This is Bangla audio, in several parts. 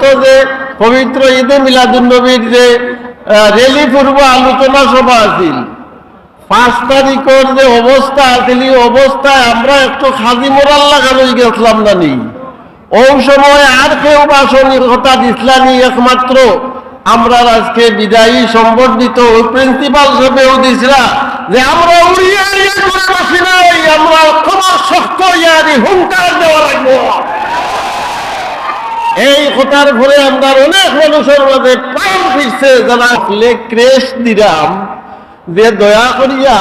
বিগত যে পবিত্র ঈদে মিলাদুন্নবীর যে রেলি পূর্ব আলোচনা সভা আছিল। পাঁচ তারিখের যে অবস্থা আছিল অবস্থায় আমরা একটু খাজি মোরাল লাগানো গেছিলাম না নি ওই সময় আর কেউ বাসনী কথা দিসলানি একমাত্র আমরা আজকে বিদায়ী সম্বর্ধিত ওই প্রিন্সিপাল সাহেবেও দিছিলা যে, আমরা উড়িয়ে আমরা খবর শক্ত ইয়ারি হুঙ্কার দেওয়া লাগবো। এই কথার ফলে আমরা অনেক মানুষের মাঝে প্রাণ ফিরছে, যারা ক্রেশ দিলাম যে দয়া করিয়া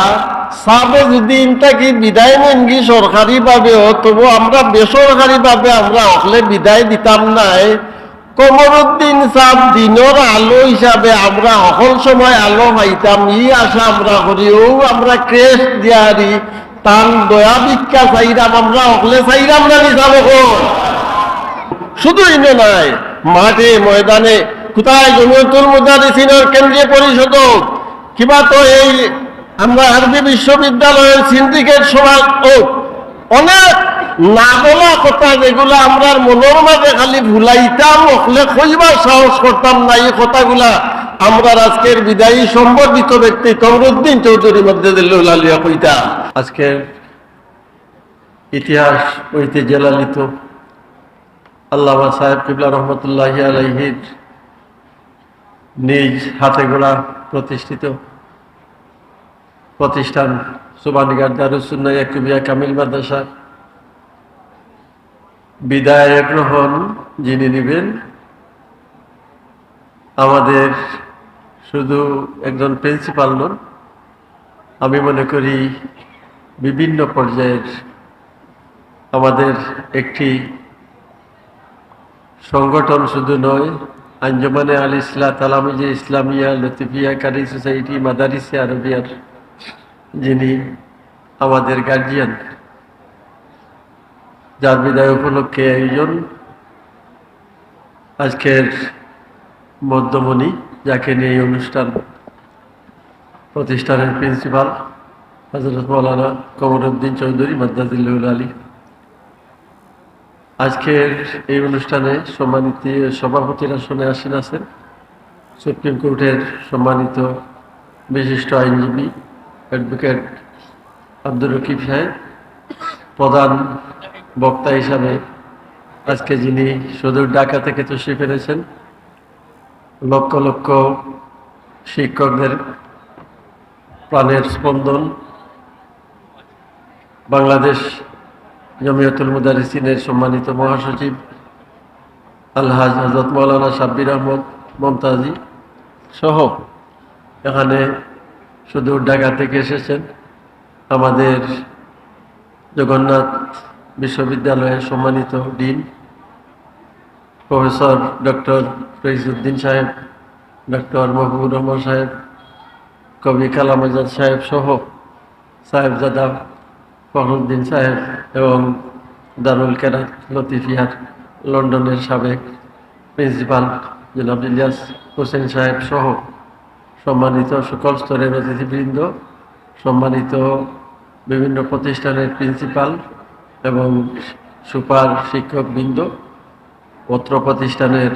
সাবে যদি ইনটাকে বিদায় নেনগি সরকারি ভাবেও তবু আমরা বেসরকারি ভাবে আমরা আসলে বিদায় দিতাম নাই। কমরুদ্দিন সাহ দিনের আলো হিসাবে আমরা সকল সময় আলো পাইতাম। ই আশা আমরা করিও আমরা ক্রেশ দিয়ারি। তান দয়া ভিক্ষা চাইরাম, আমরা সকলে চাইরাম না নিজাম শুধু ইনো নাই, মাঠে, ময়দানে, কোথায় জমিয়তুল মুদারিসিনের কেন্দ্রীয় পরিষদ কিবা তো এই আমরা আরবি বিশ্ববিদ্যালয়ের সিন্ডিকেট সভা ও, অনেক না বলা কথা যেগুলো আমরা মনের মাঝে খালি ভুলাইতাম ওখলে কইবার সাহস করতাম না এই কথাগুলা। আমরা আজকের বিদায়ী সম্বর্ধিত ব্যক্তি কমরুদ্দিন চৌধুরী মধ্যে দিল্লিয়া কইতাম। আজকের ইতিহাস ঐতিহ্য লালিত আল্লাহ সাহেব কিবলা রহমতুল্লাহ আলহির নিজ হাতে গোড়া প্রতিষ্ঠিত প্রতিষ্ঠান সুবানিগার দারুসুন্না ইয়াকুবিয়া কামিল মাদ্রাসা। বিদায় গ্রহণ যিনি নেবেন, আমাদের শুধু একজন প্রিন্সিপাল নন, আমি মনে করি বিভিন্ন পর্যায়ের আমাদের একটি সংগঠন শুধু নয়, আঞ্জমানে আল ইসলা তালামিজে ইসলামিয়া, লতিফিয়া, কারি সোসাইটি, মাদারিসে আরবিয়ার যিনি আমাদের গার্জিয়ান যার বিদায় উপলক্ষে আয়োজন আজকের মধ্যমণি, যাকে নিয়ে এই অনুষ্ঠান প্রতিষ্ঠানের প্রিন্সিপাল হজরত মৌলানা কমরুদ্দিন চৌধুরী মাদ্দাজিল্লুল আলী। আজকের এই অনুষ্ঠানে সম্মানিত সভাপতিরা শুনে আসেন আছেন। সুপ্রিম কোর্টের সম্মানিত বিশিষ্ট আইনজীবী অ্যাডভোকেট আব্দুর রকিব সাহেব, প্রধান বক্তা হিসাবে আজকে যিনি সুদূর ঢাকা থেকে তশরিফ এনেছেন, লক্ষ লক্ষ শিক্ষকদের প্রাণের স্পন্দন, বাংলাদেশ জমিয়তুল মুদারিসিনের সম্মানিত মহাসচিব, আলহাজ হজরত মৌলানা সাব্বির আহমদ মমতাজি সহ এখানে শুধু ঢাকা থেকে এসেছেন আমাদের জগন্নাথ বিশ্ববিদ্যালয়ের সম্মানিত ডিন প্রফেসর ডক্টর ফরিজউদ্দিন সাহেব, ডক্টর মহবুবুর রহমান সাহেব, কবি কালাম আজাদ সাহেব সহ সাহেবজাদা ফখরুদ্দিন সাহেব এবং দারুল কেরাত লতিফিয়ার লন্ডনের সাবেক প্রিন্সিপাল জনাব ইলিয়াস হোসেন সাহেব সহ সম্মানিত সকল স্তরের অতিথিবৃন্দ, সম্মানিত বিভিন্ন প্রতিষ্ঠানের প্রিন্সিপাল এবং সুপার শিক্ষকবৃন্দ, পত্র প্রতিষ্ঠানের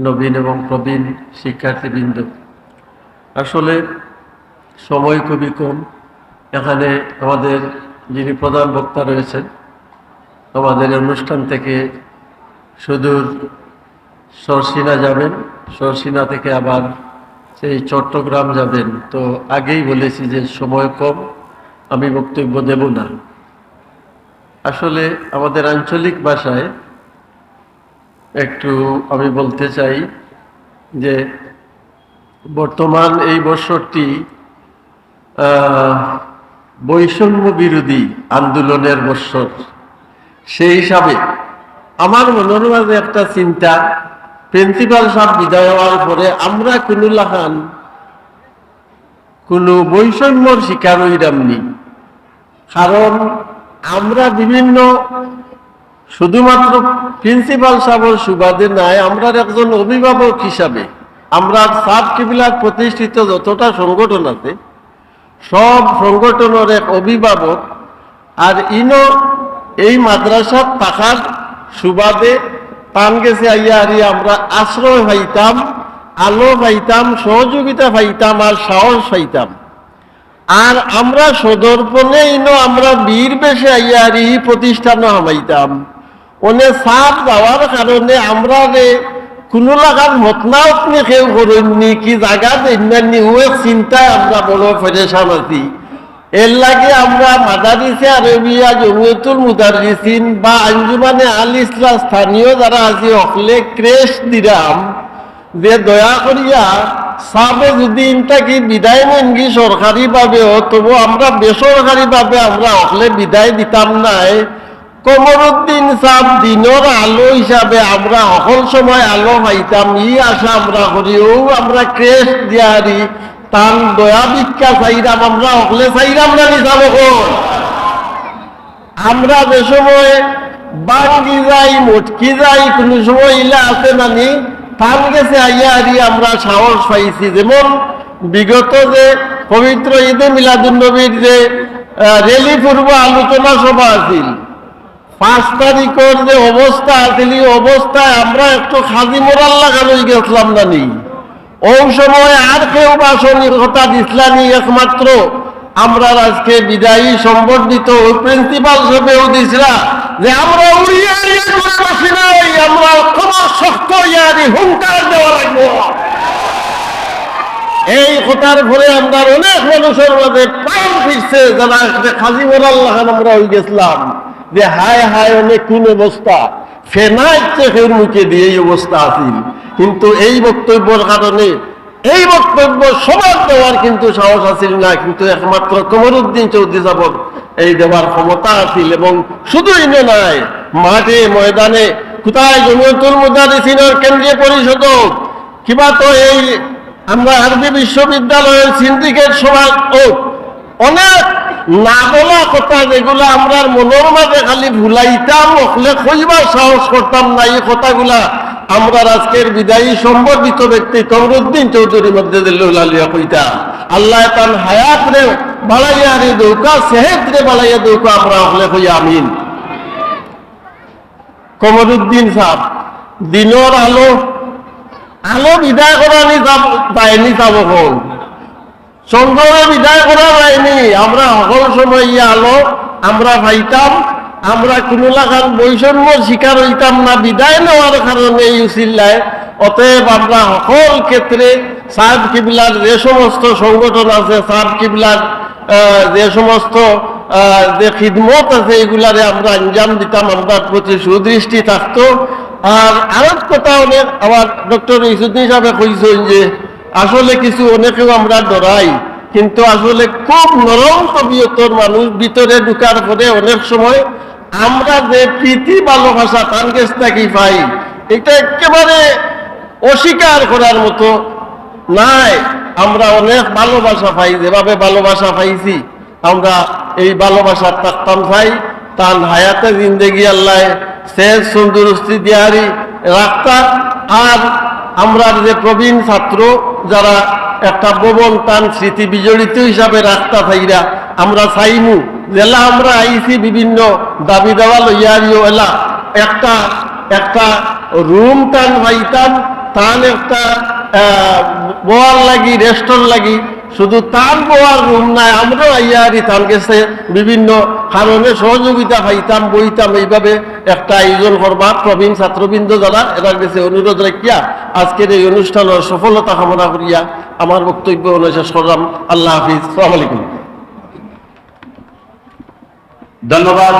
নবীন এবং প্রবীণ শিক্ষার্থীবৃন্দ। আসলে সময় খুবই কম। এখানে আমাদের যিনি প্রধান বক্তা রয়েছেন আমাদের অনুষ্ঠান থেকে সুদূর সরসিনা যাবেন। সরসিনা থেকে আবার সেই চট্টগ্রাম যাবেন। তো আগেই বলেছি যে সময় কম আমি বক্তব্য দেব না। আসলে আমাদের আঞ্চলিক ভাষায় একটু আমি বলতে চাই যে বর্তমান এই আহ, বৈষম্য বিরোধী আন্দোলনের বৎসর। সেই হিসাবে আমার মনের মাঝে একটা চিন্তা, প্রিন্সিপাল সাহেব বিদায় হওয়ার পরে আমরা কোনো লাহান কোনো বৈষম্যর শিকার হইরামনি কারণ আমরা বিভিন্ন, শুধুমাত্র প্রিন্সিপাল সাহেবের সুবাদে নাই, আমরা একজন অভিভাবক হিসাবে, আমরা সাব কিবিলার প্রতিষ্ঠিত যতটা সংগঠন আছে সব সংগঠনের এক অভিভাবক, আর ইনো এই মাদ্রাসার থাকার সুবাদে তান গেছে, আইয়া আরি আমরা আশ্রয় পাইতাম, আলো পাইতাম, সহযোগিতা পাইতাম, আর সাহস পাইতাম। আর আমরা সদর্পণে ইনো আমরা বীর বেশে আইয়া আর প্রতিষ্ঠানও হামাইতাম। ওনে সাপ যাওয়ার কারণে আমরা রে কোনো লাগার মতনা আপনি কেউ করেননি কি জায়গা দেননি ওই চিন্তায় আমরা বড় ফেরেশান আছি। এর লাগে আমরা মাদারিসে আরবিয়া জমিয়তুল মুদারিসিন বা আঞ্জুমানে আল ইসলাম স্থানীয় যারা আজি অকলে ক্রেশ দিরাম। যে দয়া করিয়া সাবে যদি ইনটাকে বিদায় নেনগি সরকারি ভাবেও তবু আমরা বেসরকারি ভাবে আমরা অকলে বিদায় দিতাম নাই। কমরুদ্দিন সাহ দিনের আলো হিসাবে আমরা অকল সময় আলো পাইতাম, ই আশা আমরা করি ও আমরা ক্রেশ দিয়ারি তান দয়া ভিক্ষা চাইরাম আমরা অকলে চাইরাম না নিজাম আমরা যে সময় বাঙ্গি যাই, মটকি যাই, কোনো সময় ইলা আছে নানি তার গেছে আইয়া আরি আমরা সাহস পাইছি। যেমন বিগত যে পবিত্র ঈদে মিলাদুল নবীর যে রেলি পূর্ব আলোচনা সভা আছিল পাঁচ তারিখের যে অবস্থা আছিল অবস্থায় আমরা একটু খাজি মোরাল লাগানোই গেছিলাম নানি ওই সময় আর কেউ বাসনী কথা দিসলানি একমাত্র। আমরা আজকে বিদায়ী সম্বর্ধিত ওই প্রিন্সিপাল হিসেবেও দিছিলা যে আমরা উড়িয়া নাই, আমরা তোমার শক্ত ইয়ারি হুঙ্কার দেওয়া লাগবো এই কথার ঘরে আমরা অনেক মানুষের মাঝে ফিরছে যারা খাজি লাগান আমরা হয়ে গেছিলাম। যে হায় হায়, অনেক কোন অবস্থা। ফেনা ইচ্ছে ফের মুখে দিয়ে এই অবস্থা আছিল। কিন্তু এই বক্তব্যের কারণে, এই বক্তব্য সবার দেওয়ার কিন্তু সাহস আছিল না, কিন্তু একমাত্র কমরুদ্দিন চৌধুরী সাবর এই দেওয়ার ক্ষমতা আছিল, এবং শুধু ইনো নাই, মাঠে, ময়দানে, কোথায় জমিয়তুল মুদারিসিনের কেন্দ্রীয় পরিষদ কিবা তো এই আমরা আরবি বিশ্ববিদ্যালয়ের সিন্ডিকেট সভা ও অনেক কথা যেগুলা আমরা মনের মাঝে খালি ভুলাইতাম কইবার সাহস করতাম না, এই কথাগুলা আমরা আজকের বিদায়ী সম্বর্ধিত ব্যক্তি আল্লাহ তান হায়াত রে বাড়াইয়া রে দৌকা সেহেদ রে বাড়াইয়া দৌকা, আমরা আমিন। কমরুদ্দিন সাহ দিনর আলো আলো বিদায় করা নি যায়নি যাব কোন সংগ্রামে বিদায় করা যায়নি আমরা সকল সময় ইয়ে আলো, আমরা পাইতাম আমরা কোনো লাগান বৈষম্য শিকার হইতাম না, বিদায় নেওয়ার কারণে এই অতএব আমরা সকল ক্ষেত্রে সাহেব কিবলার যে সমস্ত সংগঠন আছে সাহেব কিবলার যে সমস্ত যে খিদমত আছে, এগুলারে আমরা আঞ্জাম দিতাম, আমরা প্রতি সুদৃষ্টি থাকতো। আর আরেক কথা অনেক আমার ডক্টর ইসুদ্দিন সাহেব কইছেন যে আসলে কিছু অনেকেও আমরা ডরাই, কিন্তু আসলে খুব নরম তবিয়তর মানুষ ভিতরে ঢুকার পরে অনেক সময় আমরা যে প্রীতি ভালোবাসা তার কাছ পাই, এটা একেবারে অস্বীকার করার মতো নাই। আমরা অনেক ভালোবাসা পাই, যেভাবে ভালোবাসা পাইছি, আমরা এই ভালোবাসার তাকতাম চাই তার হায়াতে জিন্দেগি আল্লাহ, শেষ তন্দুরস্তি দিয়ারি রাখতা আর আমরা যে প্রবীণ ছাত্র যারা একটা ভবন তান স্মৃতি বিজড়িত হিসাবে রাস্তা থাইরা, আমরা চাইমু জেলা আমরা আইছি বিভিন্ন দাবি দেওয়া লইয়ারিও এলা একটা একটা রুম টান পাইতাম, তান একটা বোয়ার লাগি, রেস্টুরেন্ট লাগি, শুধু তার বোয়ার রুম নাই, আমরাও আইয়ারি তার কাছে বিভিন্ন কারণে সহযোগিতা পাইতাম, বইতাম, এইভাবে একটা আয়োজন করবা প্রবীণ ছাত্রবৃন্দ যারা এটার কাছে অনুরোধ রাখিয়া আজকের এই অনুষ্ঠানের সফলতা কামনা করিয়া আমার বক্তব্য অনুশেষ করলাম। আল্লাহ হাফিজ। সালামালিকুম ধন্যবাদ।